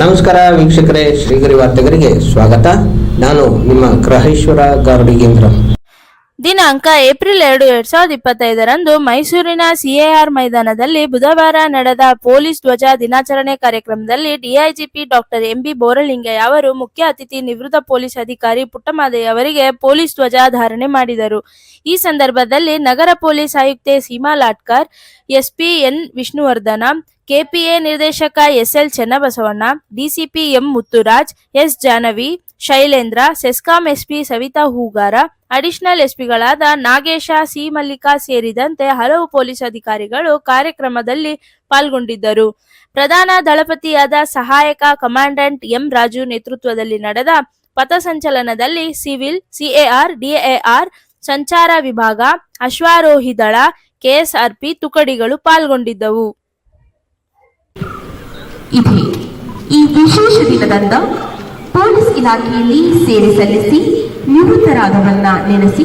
ನಮಸ್ಕಾರ ವೀಕ್ಷಕರೇ, ಶ್ರೀಗರಿ ವಾರ್ತೆಗರಿಗೆ ಸ್ವಾಗತ. ನಾನು ನಿಮ್ಮ ಗ್ರಹೇಶ್ವರ ಗಾರ್ಡಿಗೇಂದ್ರ. ದಿನಾಂಕ ಏಪ್ರಿಲ್ ಎರಡು, ಎರಡ್ ಸಾವಿರದ ಇಪ್ಪತ್ತೈದರಂದು ಮೈಸೂರಿನ ಸಿಎಆರ್ ಮೈದಾನದಲ್ಲಿ ಬುಧವಾರ ನಡೆದ ಪೊಲೀಸ್ ಧ್ವಜ ದಿನಾಚರಣೆ ಕಾರ್ಯಕ್ರಮದಲ್ಲಿ ಡಿಐಜಿಪಿ ಡಾಕ್ಟರ್ ಎಂಬಿ ಬೋರಲಿಂಗಯ್ಯ ಅವರು ಮುಖ್ಯ ಅತಿಥಿ ನಿವೃತ್ತ ಪೊಲೀಸ್ ಅಧಿಕಾರಿ ಪುಟ್ಟಮಾದಯ್ಯ ಅವರಿಗೆ ಪೊಲೀಸ್ ಧ್ವಜ ಧಾರಣೆ ಮಾಡಿದರು. ಈ ಸಂದರ್ಭದಲ್ಲಿ ನಗರ police ಆಯುಕ್ತೆ Seema Latkar SP N Vishnuvardhana KPA ನಿರ್ದೇಶಕ SL Chennabasavanna, DCP M Muthuraj, S Janavi Shailendra, CESCOM SP Savitha Hoogara, additional ಎಸ್ಪಿಗಳಾದ Nagesha, C Mallika ಸೇರಿದಂತೆ ಹಲವು ಪೊಲೀಸ್ ಅಧಿಕಾರಿಗಳು ಕಾರ್ಯಕ್ರಮದಲ್ಲಿ ಪಾಲ್ಗೊಂಡಿದ್ದರು. ಪ್ರಧಾನ ದಳಪತಿಯಾದ ಸಹಾಯಕ ಕಮಾಂಡೆಂಟ್ ಎಂ ರಾಜು ನೇತೃತ್ವದಲ್ಲಿ ನಡೆದ ಪಥಸಂಚಲನದಲ್ಲಿ ಸಿವಿಲ್, ಸಿಎಆರ್, ಡಿಎಆರ್, ಸಂಚಾರ ವಿಭಾಗ, ಅಶ್ವಾರೋಹಿ ದಳ, ಕೆಎಸ್ಆರ್ಪಿ ತುಕಡಿಗಳು ಪಾಲ್ಗೊಂಡಿದ್ದವು. ಇದೆ. ಈ ವಿಶೇಷ ದಿನದಂದ ಪೊಲೀಸ್ ಇಲಾಖೆಯಲ್ಲಿ ಸೇವೆ ಸಲ್ಲಿಸಿ ನಿವೃತ್ತರಾದವರನ್ನ ನೆನೆಸಿ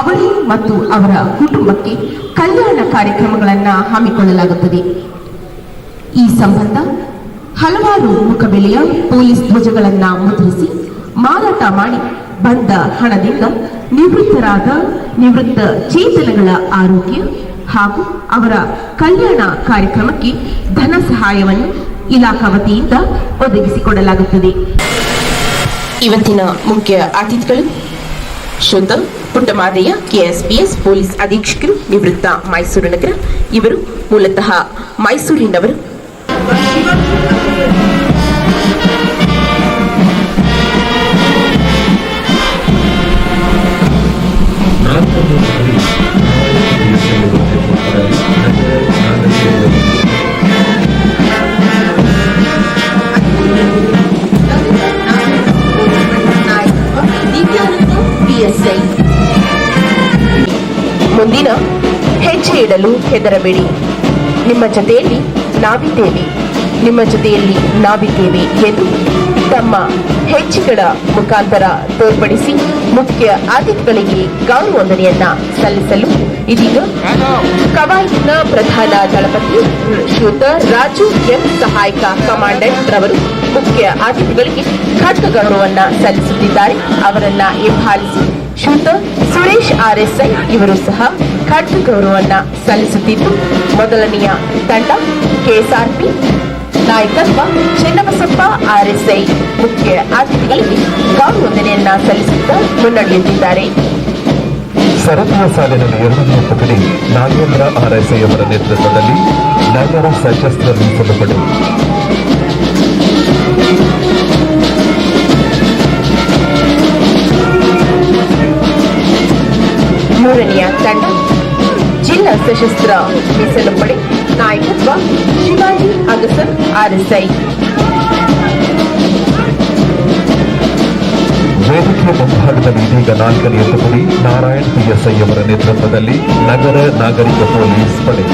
ಅವರು ಮತ್ತು ಅವರ ಕುಟುಂಬಕ್ಕೆ ಕಲ್ಯಾಣ ಕಾರ್ಯಕ್ರಮಗಳನ್ನು ಹಮ್ಮಿಕೊಳ್ಳಲಾಗುತ್ತದೆ. ಈ ಸಂಬಂಧ ಹಲವಾರು ಮುಖಬೆಲೆಯ ಪೊಲೀಸ್ ಧ್ವಜಗಳನ್ನ ಮುದ್ರಿಸಿ ಮಾರಾಟ ಮಾಡಿ ಬಂದ ಹಣದಿಂದ ನಿವೃತ್ತರಾದ ನಿವೃತ್ತ ಚೇತನಗಳ ಆರೋಗ್ಯ ಹಾಗೂ ಅವರ ಕಲ್ಯಾಣ ಕಾರ್ಯಕ್ರಮಕ್ಕೆ ಧನ ಸಹಾಯವನ್ನು ಇಲಾಖಾ ವತಿಯಿಂದ ಒದಗಿಸಿಕೊಡಲಾಗುತ್ತದೆ. ಇವತ್ತಿನ ಮುಖ್ಯ ಅತಿಥಿಗಳು ಶುದ್ಧ ಪುಟ್ಟಮಾದಯ್ಯ ಕೆಎಸ್ಪಿಎಸ್ ಪೊಲೀಸ್ ಅಧೀಕ್ಷಕರು ನಿವೃತ್ತ ಮೈಸೂರು ನಗರ. ಇವರು ಮೂಲತಃ ಮೈಸೂರಿನವರು. ಪಿಎಸ್ಐ ಮುಂದಿನ, ಹೆಜ್ಜೆ ಇಡಲು ಹೆದರಬೇಡಿ. ನಿಮ್ಮ ಜೊತೆಯಲ್ಲಿ ನಾವಿದ್ದೇವೆ. ನಿಮ್ಮ ಜೊತೆಯಲ್ಲಿ ನಾವಿದ್ದೇವೆ ಎಂದು ತಮ್ಮ ಹೆಜ್ಜೆಗಳ ಮುಖಾಂತರ ತೋರ್ಪಡಿಸಿ ಮುಖ್ಯ ಅತಿಥಿಗಳಿಗೆ ಗೌರವ ಸಲ್ಲಿಸಲು ಇದೀಗ ಕವಾಯಿತಿನ ಪ್ರಧಾನ ದಳಪತಿ ಶ್ರೀಯುತ ರಾಜು ಎಂ ಸಹಾಯಕ ಕಮಾಂಡೆಂಟ್ ರವರು ಮುಖ್ಯ ಅತಿಥಿಗಳಿಗೆ ಖಡ್ಗ ಗೌರವವನ್ನ ಸಲ್ಲಿಸುತ್ತಿದ್ದಾರೆ. ಅವರನ್ನ ಹಿಂಬಾಲಿಸಿ ಶ್ರೀಯುತ ಸುರೇಶ್ ಆರ್ಎಸ್ಐ ಇವರು ಸಹ ಖಡ್ಗ ಗೌರವವನ್ನ ಸಲ್ಲಿಸುತ್ತಿದ್ದು, ಮೊದಲನೆಯ ತಂಡ ಕೆಎಸ್ಆರ್ಪಿ, ನಾಯಕತ್ವ ಚೆನ್ನಬಸಪ್ಪ ಆರ್ಎಸ್ಐ ಮುಖ್ಯ ಅತಿಥಿಗಳಿಗೆ ಗೌರವಂದನೆಯನ್ನ ಸಲ್ಲಿಸುತ್ತಾ ಮುನ್ನಡೆಯುತ್ತಿದ್ದಾರೆ. ಸರತಿಯ ಸಾಲಿನಲ್ಲಿ ಎರಡನೆಯ ತುಕಡಿ ನಾಗೇಂದ್ರ ಆರ್ಎಸ್ಐ ಅವರ ನೇತೃತ್ವದಲ್ಲಿ ನಗರ ಸಶಸ್ತ್ರ ಮೀಸಲು ಪಡೆ ತಂಡ ಜಿಲ್ಲಾ ಸಶಸ್ತ್ರ ಮೀಸಲು ಪಡೆ ನಾಯಕತ್ವ ಶಿವಾಜಿ ಅಗಸರ್ ಆರ್ಎಸ್ಐ. ವೇದಿಕೆ ಮುಂಭಾಗದಲ್ಲಿ ಇದೀಗ ನಾಲ್ಕನೆಯ ತುಕಡಿ ನಾರಾಯಣ್ ಪಿಎಸ್ಐ ಅವರ ನೇತೃತ್ವದಲ್ಲಿ ನಗರ ನಾಗರಿಕ ಪೊಲೀಸ್ ಪಡೆ.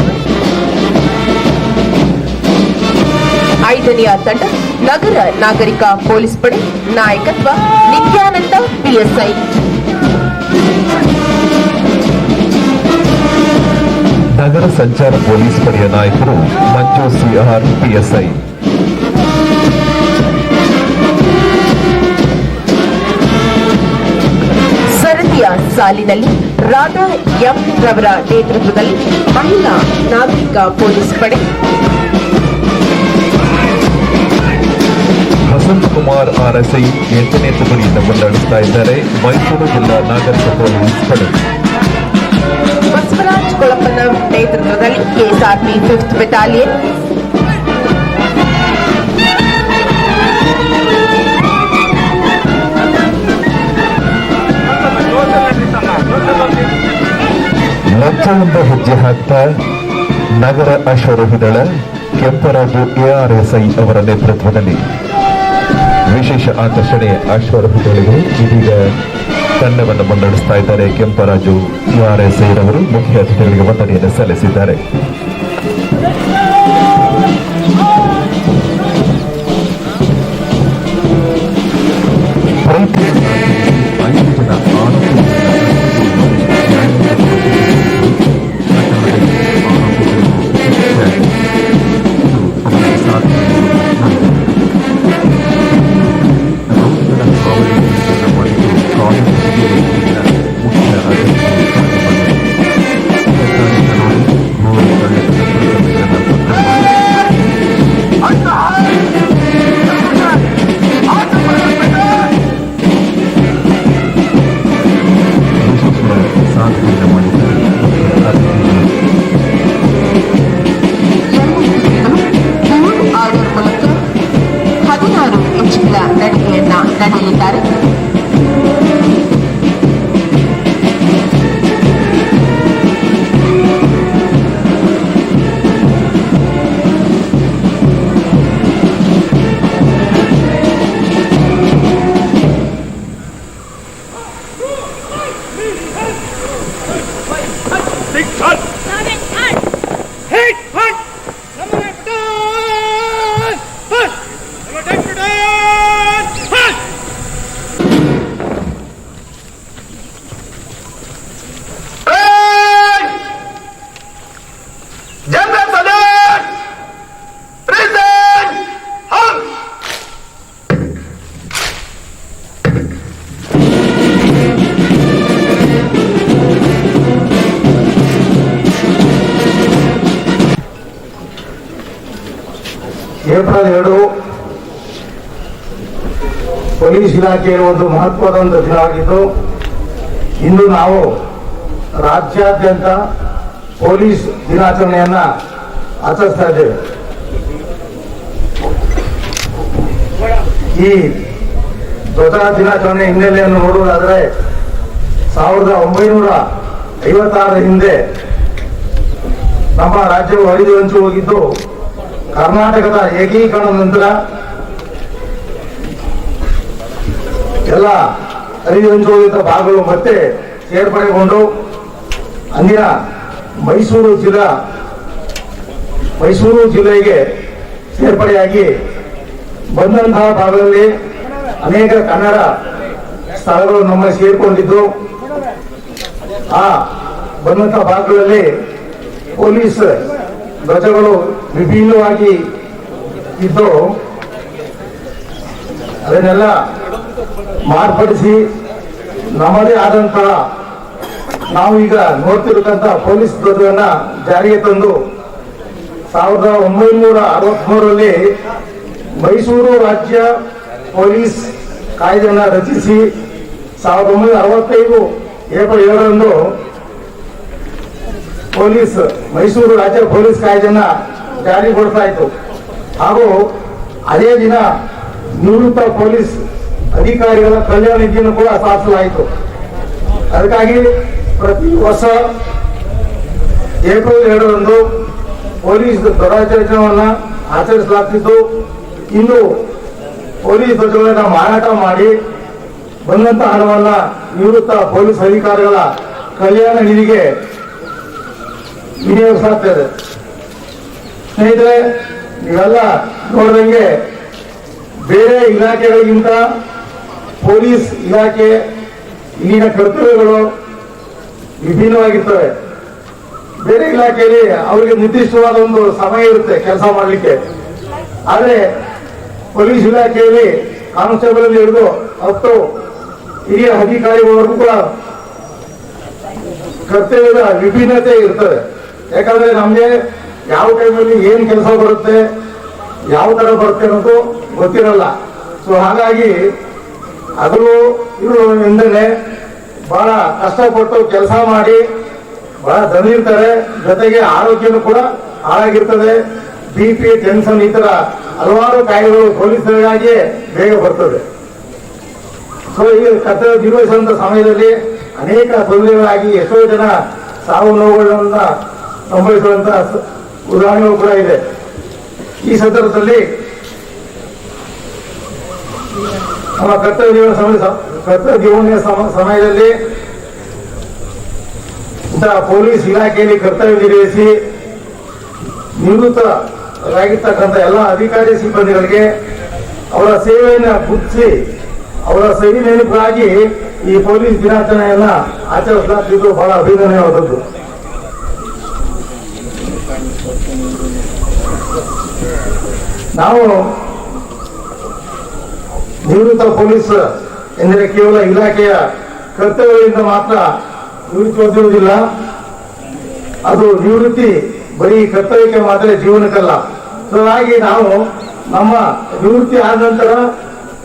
ಐದನೆಯ ತಂಡ ನಗರ ನಾಗರಿಕ ಪೊಲೀಸ್ ಪಡೆ ನಾಯಕತ್ವ ನಿತ್ಯಾನಂದ ಪಿಎಸ್ಐ. ನಗರ ಸಂಚಾರ ಪೊಲೀಸ್ ಪಡೆಯ ನಾಯಕರು ಮಂಜು ಸಿಆರ್ ಪಿಎಸ್ಐ. ಸರದಿಯ ಸಾಲಿನಲ್ಲಿ ರಾಧಾ ಎಂ ರವರ ನೇತೃತ್ವದಲ್ಲಿ ಮಹಿಳಾ ನಾಗರಿಕ ಪೊಲೀಸ್ ಪಡೆ. ವಸಂತ್ ಕುಮಾರ್ ಆರ್ಎಸ್ಐ ಎಂಟನೇ ತುಕಡಿಯಿಂದ ಮುನ್ನಡೆಸ್ತಾ ಇದ್ದಾರೆ. ಮೈಸೂರು ಜಿಲ್ಲಾ ನಾಗರಿಕ ಪೊಲೀಸ್ ಪಡೆ. ಬಸವರಾಜ್ ಕೊಳಪ್ಪನ ನೇತೃತ್ವದಲ್ಲಿ ಕೆಎಸ್ಆರ್ಪಿ ಫಿಫ್ತ್ ಬೆಟಾಲಿಯನ್ ಲಜ್ಜೆಯಿಂದ ಹೆಜ್ಜೆ ಹಾಕ್ತಾ ನಗರ ಅಶ್ವರೋಹಿ ದಳ ಕೆಂಪರಾಜು ಎಆರ್ಎಸ್ಐ ಅವರ ನೇತೃತ್ವದಲ್ಲಿ ವಿಶೇಷ ಆಕರ್ಷಣೆ ಅಶ್ವರೋಹಿ ದಳಿಗಳು ಇದೀಗ ತಂಡವನ್ನು ಮುನ್ನಡೆಸ್ತಾ ಇದ್ದಾರೆ. ಕೆಂಪರಾಜು ಆರ್ ಎಸ್ ಐರವರು ಮುಖ್ಯ ಅತಿಥಿಗಳಿಗೆ ವಂದನೆಯನ್ನು ಸಲ್ಲಿಸಿದ್ದಾರೆ. ಏಪ್ರಿಲ್ ಎರಡು, ಪೊಲೀಸ್ ಇಲಾಖೆಯ ಒಂದು ಮಹತ್ವದ ಒಂದು ದಿನವಾಗಿದ್ದು ಇಂದು ನಾವು ರಾಜ್ಯಾದ್ಯಂತ ಪೊಲೀಸ್ ದಿನಾಚರಣೆಯನ್ನ ಆಚರಿಸ್ತಾ ಇದ್ದೇವೆ. ಈ ಧ್ವಜ ದಿನಾಚರಣೆ ಹಿನ್ನೆಲೆಯನ್ನು ನೋಡುವುದಾದರೆ, ಸಾವಿರದ ಒಂಬೈನೂರ ಐವತ್ತಾರರ ಹಿಂದೆ ನಮ್ಮ ರಾಜ್ಯವು ಹರಿದು ಹಂಚು ಹೋಗಿದ್ದು ಕರ್ನಾಟಕದ ಏಕೀಕರಣದ ನಂತರ ಎಲ್ಲ ಹರಿದಂಚೋದಿತ ಭಾಗಗಳು ಮತ್ತೆ ಸೇರ್ಪಡೆಗೊಂಡು ಅಂದಿನ ಮೈಸೂರು ಜಿಲ್ಲಾ, ಮೈಸೂರು ಜಿಲ್ಲೆಗೆ ಸೇರ್ಪಡೆಯಾಗಿ ಬಂದಂತಹ ಭಾಗದಲ್ಲಿ ಅನೇಕ ಕನ್ನಡ ಸ್ಥಳಗಳು ನಮ್ಮ ಸೇರಿಕೊಂಡಿದ್ದು. ಆ ಬಂದಂತಹ ಭಾಗಗಳಲ್ಲಿ ಪೊಲೀಸ್ ಧ್ವಜಗಳು ವಿಭಿನ್ನವಾಗಿ ಇದ್ದು ಅದನ್ನೆಲ್ಲ ಮಾರ್ಪಡಿಸಿ ನಮ್ಮದೇ ಆದಂತಹ ನಾವು ಈಗ ನೋಡ್ತಿರತಕ್ಕಂಥ ಪೊಲೀಸ್ ಧ್ವಜವನ್ನ ಜಾರಿಗೆ ತಂದು ಸಾವಿರದ ಒಂಬೈನೂರ ಅರವತ್ಮೂರರಲ್ಲಿ ಮೈಸೂರು ರಾಜ್ಯ ಪೊಲೀಸ್ ಕಾಯ್ದೆಯನ್ನು ರಚಿಸಿ ಸಾವಿರದ ಒಂಬೈನೂರ ಅರವತ್ತೈದು, ಏಪ್ರಿಲ್ ಏಳರಂದು ಪೊಲೀಸ್, ಮೈಸೂರು ರಾಜ್ಯ ಪೊಲೀಸ್ ಕಾಯ್ದೆಯನ್ನ ಜಾರಿಗೊಳಿಸ್ತಾ ಇತ್ತು. ಹಾಗೂ ಅದೇ ದಿನ ನಿವೃತ್ತ ಪೊಲೀಸ್ ಅಧಿಕಾರಿಗಳ ಕಲ್ಯಾಣ ನಿಧಿಯನ್ನು ಕೂಡ ಸ್ಥಾಪಿಸಲಾಯಿತು. ಅದಕ್ಕಾಗಿ ಪ್ರತಿ ವರ್ಷ ಏಪ್ರಿಲ್ ಎರಡರಂದು ಪೊಲೀಸ್ ಧ್ವಜಾಚರಣೆಯನ್ನ ಆಚರಿಸಲಾಗ್ತಿತ್ತು. ಇನ್ನು ಪೊಲೀಸ್ ಧ್ವಜಗಳನ್ನ ಮಾರಾಟ ಮಾಡಿ ಬಂದಂತ ಹಣವನ್ನ ನಿವೃತ್ತ ಪೊಲೀಸ್ ಅಧಿಕಾರಿಗಳ ಕಲ್ಯಾಣ ನಿಧಿಗೆ ವಿನಿಯೋಗಿಸಲಾಗ್ತಾ ಇದೆ. ಸ್ನೇಹಿತರೆ, ನೀವೆಲ್ಲ ನೋಡಿದಂಗೆ ಬೇರೆ ಇಲಾಖೆಗಳಿಗಿಂತ ಪೊಲೀಸ್ ಇಲಾಖೆ ಇಲ್ಲಿನ ಕರ್ತವ್ಯಗಳು ವಿಭಿನ್ನವಾಗಿರ್ತವೆ. ಬೇರೆ ಇಲಾಖೆಯಲ್ಲಿ ಅವರಿಗೆ ನಿರ್ದಿಷ್ಟವಾದ ಒಂದು ಸಮಯ ಇರುತ್ತೆ ಕೆಲಸ ಮಾಡಲಿಕ್ಕೆ. ಆದರೆ ಪೊಲೀಸ್ ಇಲಾಖೆಯಲ್ಲಿ ಕಾನ್ಸ್ಟೇಬಲ್ ಹಿಡಿದು ಹತ್ತು ಹಿರಿಯ ಅಧಿಕಾರಿಗಳವರೆಗೂ ಕೂಡ ಕರ್ತವ್ಯದ ವಿಭಿನ್ನತೆ ಇರ್ತದೆ. ಯಾಕಂದ್ರೆ ನಮ್ಗೆ ಯಾವ ಟೈಮಲ್ಲಿ ಏನ್ ಕೆಲಸ ಬರುತ್ತೆ, ಯಾವ ತರ ಬರುತ್ತೆ ಅನ್ನೋದು ಗೊತ್ತಿರಲ್ಲ. ಸೊ ಹಾಗಾಗಿ ಅದು ಇವರು ಎಂದರೆ ಬಹಳ ಕಷ್ಟಪಟ್ಟು ಕೆಲಸ ಮಾಡಿ ಬಹಳ ದಣಿರ್ತಾರೆ. ಜೊತೆಗೆ ಆರೋಗ್ಯನೂ ಕೂಡ ಹಾಳಾಗಿರ್ತದೆ. ಬಿ ಪಿ ಟೆನ್ಷನ್ ಈ ತರ ಹಲವಾರು ಕಾಯಿಲೆಗಳು ಪೊಲೀಸರಿಗಾಗಿ ಬೇಗ ಬರ್ತದೆ. ಸೊ ಈ ಕರ್ತವ್ಯ ನಿರ್ವಹಿಸುವಂತ ಸಮಯದಲ್ಲಿ ಅನೇಕ ತೊಂದರೆಗಳಾಗಿ ಎಷ್ಟೋ ಜನ ಸಾವು ನೋವುಗಳನ್ನ ಸಂಭವಿಸುವಂತ ಅಂತ ಉದಾಹರಣೆಗಳು ಕೂಡ ಇದೆ. ಈ ಸಂದರ್ಭದಲ್ಲಿ ನಮ್ಮ ಕರ್ತವ್ಯ ಕರ್ತವ್ಯ ಜೀವನ ಸಮ- ಸಮಯದಲ್ಲಿ ಪೊಲೀಸ್ ಇಲಾಖೆಯಲ್ಲಿ ಕರ್ತವ್ಯ ನಿರ್ವಹಿಸಿ ನಿವೃತ್ತರಾಗಿರ್ತಕ್ಕಂಥ ಎಲ್ಲ ಅಧಿಕಾರಿ ಸಿಬ್ಬಂದಿಗಳಿಗೆ ಅವರ ಸೇವೆಯನ್ನು ಗುರುತಿಸಿ ಅವರ ನೆನಪಿಗಾಗಿ ಈ ಪೊಲೀಸ್ ದಿನಾಚರಣೆಯನ್ನ ಆಚರಿಸಲಾಗ್ತಿದ್ದು ಬಹಳ ಅಭಿನಂದನೆಯಾದದ್ದು. ನಾವು ನಿವೃತ್ತ ಪೊಲೀಸ್ ಎಂದರೆ ಕೇವಲ ಇಲಾಖೆಯ ಕರ್ತವ್ಯದಿಂದ ಮಾತ್ರ ನಿವೃತ್ತಿ ಹೊಂದಿರುವುದಿಲ್ಲ. ಅದು ನಿವೃತ್ತಿ ಬರೀ ಕರ್ತವ್ಯಕ್ಕೆ ಮಾತ್ರ ಜೀವನಕ್ಕಲ್ಲ. ಹಾಗಾಗಿ ನಾವು ನಮ್ಮ ನಿವೃತ್ತಿ ಆದ ನಂತರ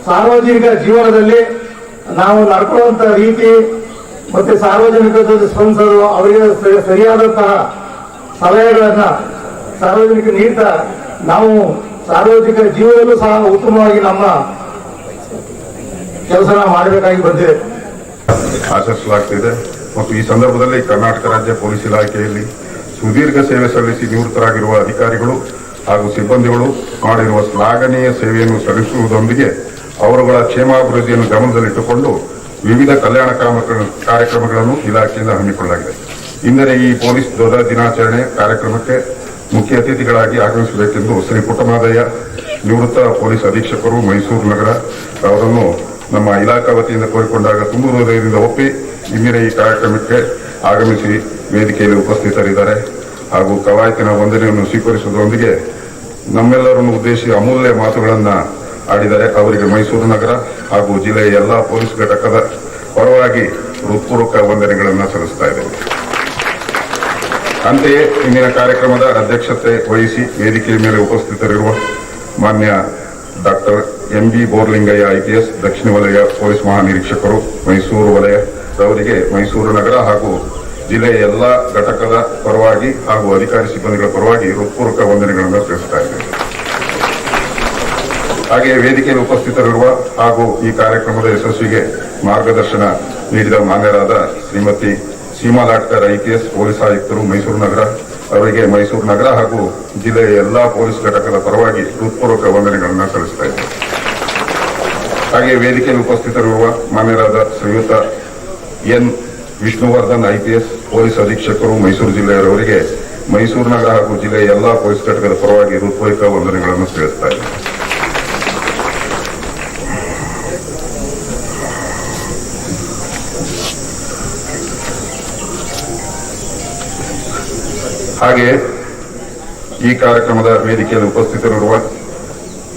ಸಾರ್ವಜನಿಕ ಜೀವನದಲ್ಲಿ ನಾವು ನಡ್ಕೊಳ್ಳುವಂತಹ ರೀತಿ ಮತ್ತೆ ಸಾರ್ವಜನಿಕ ಜೊತೆ ಸ್ಪಂದಿಸೋದು ಅವರಿಗೆ ಸರಿಯಾದಂತಹ ಸಲಹೆಗಳನ್ನ ಸಾರ್ವಜನಿಕ ನೀಡ್ತಾ ನಾವು ಸಾರ್ವಜನಿಕ ಜೀವನದಲ್ಲೂ ಸಹ ಉತ್ತಮವಾಗಿ ನಮ್ಮ ಕೆಲಸ ಮಾಡಬೇಕಾಗಿ ಬಂದಿದೆ. ಆಚರಿಸಲಾಗ್ತಿದೆ ಮತ್ತು ಈ ಸಂದರ್ಭದಲ್ಲಿ ಕರ್ನಾಟಕ ರಾಜ್ಯ ಪೊಲೀಸ್ ಇಲಾಖೆಯಲ್ಲಿ ಸುದೀರ್ಘ ಸೇವೆ ಸಲ್ಲಿಸಿ ನಿವೃತ್ತರಾಗಿರುವ ಅಧಿಕಾರಿಗಳು ಹಾಗೂ ಸಿಬ್ಬಂದಿಗಳು ಮಾಡಿರುವ ಶ್ಲಾಘನೀಯ ಸೇವೆಯನ್ನು ಸಲ್ಲಿಸುವುದರೊಂದಿಗೆ ಅವರುಗಳ ಕ್ಷೇಮಾಭಿವೃದ್ಧಿಯನ್ನು ಗಮನದಲ್ಲಿಟ್ಟುಕೊಂಡು ವಿವಿಧ ಕಲ್ಯಾಣ ಕ್ರಮ- ಕಾರ್ಯಕ್ರಮಗಳನ್ನು ಇಲಾಖೆಯಿಂದ ಹಮ್ಮಿಕೊಳ್ಳಲಾಗಿದೆ. ಇಂದರೆ ಈ ಪೊಲೀಸ್ ಧ್ವಜ ದಿನಾಚರಣೆ ಕಾರ್ಯಕ್ರಮಕ್ಕೆ ಮುಖ್ಯ ಅತಿಥಿಗಳಾಗಿ ಆಗಮಿಸಬೇಕೆಂದು ಶ್ರೀ ಪುಟ್ಟಮಾದಯ್ಯ ನಿವೃತ್ತ ಪೊಲೀಸ್ ಅಧೀಕ್ಷಕರು ಮೈಸೂರು ನಗರ ಅವರನ್ನು ನಮ್ಮ ಇಲಾಖಾ ವತಿಯಿಂದ ಕೋರಿಕೊಂಡಾಗ ತುಂಬ ಹೃದಯದಿಂದ ಒಪ್ಪಿ ಇಂದಿನ ಈ ಕಾರ್ಯಕ್ರಮಕ್ಕೆ ಆಗಮಿಸಿ ವೇದಿಕೆಯಲ್ಲಿ ಉಪಸ್ಥಿತರಿದ್ದಾರೆ. ಹಾಗೂ ಕವಾಯತಿನ ವಂದನೆಯನ್ನು ಸ್ವೀಕರಿಸುವುದರೊಂದಿಗೆ ನಮ್ಮೆಲ್ಲರನ್ನು ಉದ್ದೇಶಿಸಿ ಅಮೂಲ್ಯ ಮಾತುಗಳನ್ನು ಆಡಿದರೆ ಅವರಿಗೆ ಮೈಸೂರು ನಗರ ಹಾಗೂ ಜಿಲ್ಲೆಯ ಎಲ್ಲ ಪೊಲೀಸ್ ಘಟಕದ ಪರವಾಗಿ ಹೃತ್ಪೂರ್ವಕ ವಂದನೆಗಳನ್ನು ಸಲ್ಲಿಸ್ತಾ ಇದ್ದೇವೆ. ಅಂತೆಯೇ ಇಂದಿನ ಕಾರ್ಯಕ್ರಮದ ಅಧ್ಯಕ್ಷತೆ ವಹಿಸಿ ವೇದಿಕೆಯ ಮೇಲೆ ಉಪಸ್ಥಿತರಿರುವ ಮಾನ್ಯ doctor M B Boralingaiah IPS ದಕ್ಷಿಣ ವಲಯ ಪೊಲೀಸ್ ಮಹಾನಿರೀಕ್ಷಕರು, ಮೈಸೂರು ವಲಯ ಅವರಿಗೆ ಮೈಸೂರು ನಗರ ಹಾಗೂ ಜಿಲ್ಲೆಯ ಎಲ್ಲ ಘಟಕದ ಪರವಾಗಿ ಹಾಗೂ ಅಧಿಕಾರಿ ಸಿಬ್ಬಂದಿಗಳ ಪರವಾಗಿ ಹೃತ್ಪೂರ್ವಕ ವಂದನೆಗಳನ್ನು ತಿಳಿಸ್ತಾ ಇದ್ದೇವೆ ಹಾಗೆಯೇ ವೇದಿಕೆಯಲ್ಲಿ ಉಪಸ್ಥಿತರಿರುವ ಹಾಗೂ ಈ ಕಾರ್ಯಕ್ರಮದ ಯಶಸ್ವಿಗೆ ಮಾರ್ಗದರ್ಶನ ನೀಡಿದ ಮಾನ್ಯರಾದ ಶ್ರೀಮತಿ ಸೀಮಾ ಲಾಟ್ಕರ್ ಐಪಿಎಸ್ ಪೊಲೀಸ್ ಆಯುಕ್ತರು ಮೈಸೂರು ನಗರ ಅವರಿಗೆ ಮೈಸೂರು ನಗರ ಹಾಗೂ ಜಿಲ್ಲೆಯ ಎಲ್ಲಾ ಪೊಲೀಸ್ ಘಟಕದ ಪರವಾಗಿ ಹೃತ್ಪೂರ್ವಕ ವಂದನೆಗಳನ್ನು ಸಲ್ಲಿಸ್ತಾ ಹಾಗೆ ವೇದಿಕೆಯಲ್ಲಿ ಉಪಸ್ಥಿತರಿರುವ ಮಾನ್ಯರಾದ ಶ್ರೀಯುತ ಎನ್. ವಿಷ್ಣುವರ್ಧನ್ ಐಪಿಎಸ್ ಪೊಲೀಸ್ ಅಧೀಕ್ಷಕರು ಮೈಸೂರು ಜಿಲ್ಲೆಯವರಿಗೆ ಮೈಸೂರು ನಗರ ಹಾಗೂ ಜಿಲ್ಲೆಯ ಎಲ್ಲಾ ಪೊಲೀಸ್ ಘಟಕದ ಪರವಾಗಿ ಹೃತ್ಪೂರ್ವಕ ವಂದನೆಗಳನ್ನು ಸಲ್ಲಿಸ್ತಾ ಹಾಗೆಯೇ ಈ ಕಾರ್ಯಕ್ರಮದ ವೇದಿಕೆಯಲ್ಲಿ ಉಪಸ್ಥಿತರಿರುವ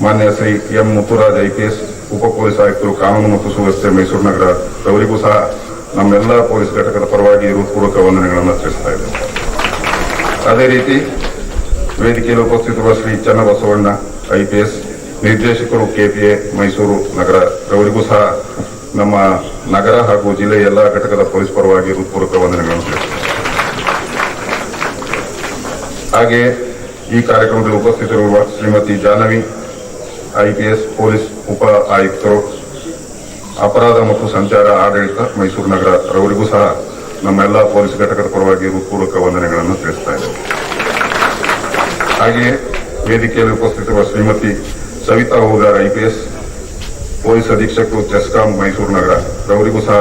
ಮಾನ್ಯ ಶ್ರೀ ಎಂ ಮುತ್ತುರಾಜ್ ಐಪಿಎಸ್, ಉಪ ಪೊಲೀಸ್ ಆಯುಕ್ತರು, ಕಾನೂನು ಮತ್ತು ಸುವ್ಯವಸ್ಥೆ ಮೈಸೂರು ನಗರ ಅವರಿಗೂ ಸಹ ನಮ್ಮೆಲ್ಲ ಪೊಲೀಸ್ ಘಟಕದ ಪರವಾಗಿ ಹೃತ್ಪೂರ್ವಕ ವಂದನೆಗಳನ್ನು ತಿಳಿಸ್ತಾ ಇದ್ದೇವೆ ಅದೇ ರೀತಿ ವೇದಿಕೆಯಲ್ಲಿ ಉಪಸ್ಥಿತರುವ ಶ್ರೀ ಚನ್ನಬಸವಣ್ಣ ಐಪಿಎಸ್, ನಿರ್ದೇಶಕರು ಕೆಪಿಎ ಮೈಸೂರು ನಗರ ಅವರಿಗೂ ಸಹ ನಮ್ಮ ನಗರ ಹಾಗೂ ಜಿಲ್ಲೆಯ ಎಲ್ಲ ಘಟಕದ ಪೊಲೀಸ್ ಪರವಾಗಿ ಹೃತ್ಪೂರ್ವಕ ವಂದನೆಗಳನ್ನು ತಿಳಿಸ್ತಾರೆ ಹಾಗೆಯೇ ಈ ಕಾರ್ಯಕ್ರಮದಲ್ಲಿ ಉಪಸ್ಥಿತರಿರುವ ಶ್ರೀಮತಿ ಜಾಹ್ನವಿ ಐಪಿಎಸ್ ಪೊಲೀಸ್ ಉಪ ಆಯುಕ್ತರು, ಅಪರಾಧ ಮತ್ತು ಸಂಚಾರ ಆಡಳಿತ ಮೈಸೂರು ನಗರ ರವರಿಗೂ ಸಹ ನಮ್ಮೆಲ್ಲ ಪೊಲೀಸ್ ಘಟಕದ ಪರವಾಗಿ ಹೃತ್ಪೂರ್ವಕ ವಂದನೆಗಳನ್ನು ತಿಳಿಸ್ತಾ ಇದ್ದೇವೆ. ಹಾಗೆಯೇ ವೇದಿಕೆಯಲ್ಲಿ ಉಪಸ್ಥಿತರುವ ಶ್ರೀಮತಿ ಸವಿತಾ ಹೂಗಾರ್ ಐಪಿಎಸ್ ಪೊಲೀಸ್ ಅಧೀಕ್ಷಕರು ಚೆಸ್ಕಾಂ ಮೈಸೂರು ನಗರ ರವರಿಗೂ ಸಹ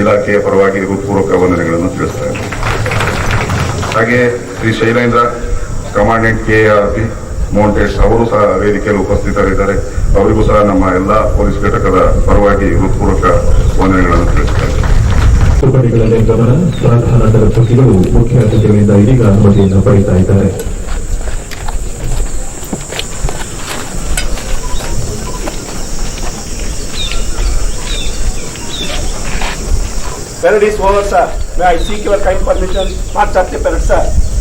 ಇಲಾಖೆಯ ಪರವಾಗಿ ಹೃತ್ಪೂರ್ವಕ ವಂದನೆಗಳನ್ನು ತಿಳಿಸ್ತಾ ಇದ್ದೇವೆ. ಹಾಗೆಯೇ Shri Shailendra commandant K R P Mountesh ಅವರು ಸಹ ವೇದಿಕೆಯಲ್ಲಿ ಉಪಸ್ಥಿತರಿದ್ದಾರೆ ಅವರಿಗೂ ಸಹ ನಮ್ಮ ಎಲ್ಲ ಪೊಲೀಸ್ ಘಟಕದ ಪರವಾಗಿ ಹೃತ್ಪೂರ್ವಕ ವಂದನೆಗಳನ್ನು ತಿಳಿಸ್ತಾರೆ ತುಕಡಿಗಳಲ್ಲಿ ಗಮನ ಪ್ರಧಾನ ತರಗತಿಗಳು ಮುಖ್ಯ ಅತಿಥಿಗಳಿಂದ ಇದೀಗ ಅನುಮತಿಯನ್ನು ಪಡೆಯುತ್ತಾ ಇದ್ದಾರೆ Parade is over, sir. May I seek your kind permission? March sir the parade, sir.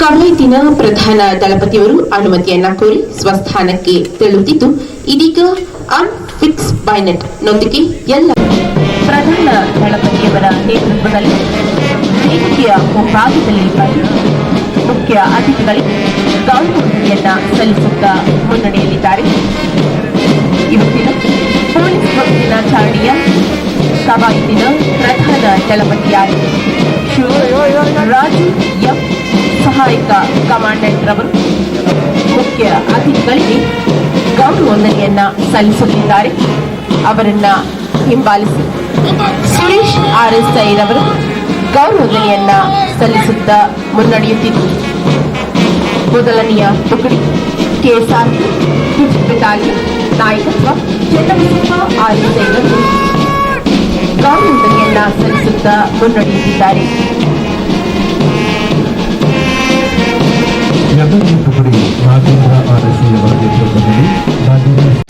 ಕವಾಯತಿನ ಪ್ರಧಾನ ದಳಪತಿಯವರು ಅನುಮತಿಯನ್ನ ಕೋರಿ ಸ್ವಸ್ಥಾನಕ್ಕೆ ತೆರಳುತ್ತಿದ್ದು, ಇದೀಗ ಅನ್ಫಿಕ್ಸ್ ಬೈನೆಟ್ ನೊಂದಿಗೆ ಎಲ್ಲ ಪ್ರಧಾನ ದಳಪತಿಯವರ ನೇತೃತ್ವದಲ್ಲಿ ವೇದಿಕೆಯ ಮುಂಭಾಗದಲ್ಲಿ ಮುಖ್ಯ ಅತಿಥಿಗಳಿಗೆ ಗೌರವಿಯನ್ನ ಸಲ್ಲಿಸುತ್ತಾ ಮುನ್ನಡೆಯಲಿದ್ದಾರೆ ಇವತ್ತಿನ ಪೊಲೀಸ್ ದಿನಾಚರಣೆಯ ಪ್ರಧಾನ ದಳಪತಿಯಾಗಿ ರಾಜು ಎಂ. ಸಹಾಯಕ ಕಮಾಂಡೆಂಟ್ ರವರು ಮುಖ್ಯ ಅತಿಥಿಗಳಿಗೆ ಗೌರವವಂದನೆಯನ್ನ ಸಲ್ಲಿಸುತ್ತಿದ್ದಾರೆ. ಅವರನ್ನ ಹಿಂಬಾಲಿಸಿ ಸುರೇಶ್ ಆರ್ ಎಸ್ ಐ ರವರು ಗೌರವವಂದನೆಯನ್ನ ಸಲ್ಲಿಸುತ್ತಾ ಮುನ್ನಡೆಯುತ್ತಿದ್ದು. ಮೊದಲನೆಯ ತುಕಡಿ ಕೆಎಸ್ಆರ್ ಬೆಟಾಲಿಯನ್ ನಾಯಕತ್ವ ಚಂದ್ರಸಿಂಹ ಆರ್ ಎಸ್ ಐ ರವರು ಗೌರವಂದನೆಯನ್ನ ಸಲ್ಲಿಸುತ್ತಾ ಮುನ್ನಡೆಯುತ್ತಿದ್ದಾರೆ. ಎರಡನೇ ತುಕಡಿ ನಾಗೇಂದ್ರ ಆರ್ಎಸ್ಸಿ ಅವರ ನೇತೃತ್ವದಲ್ಲಿ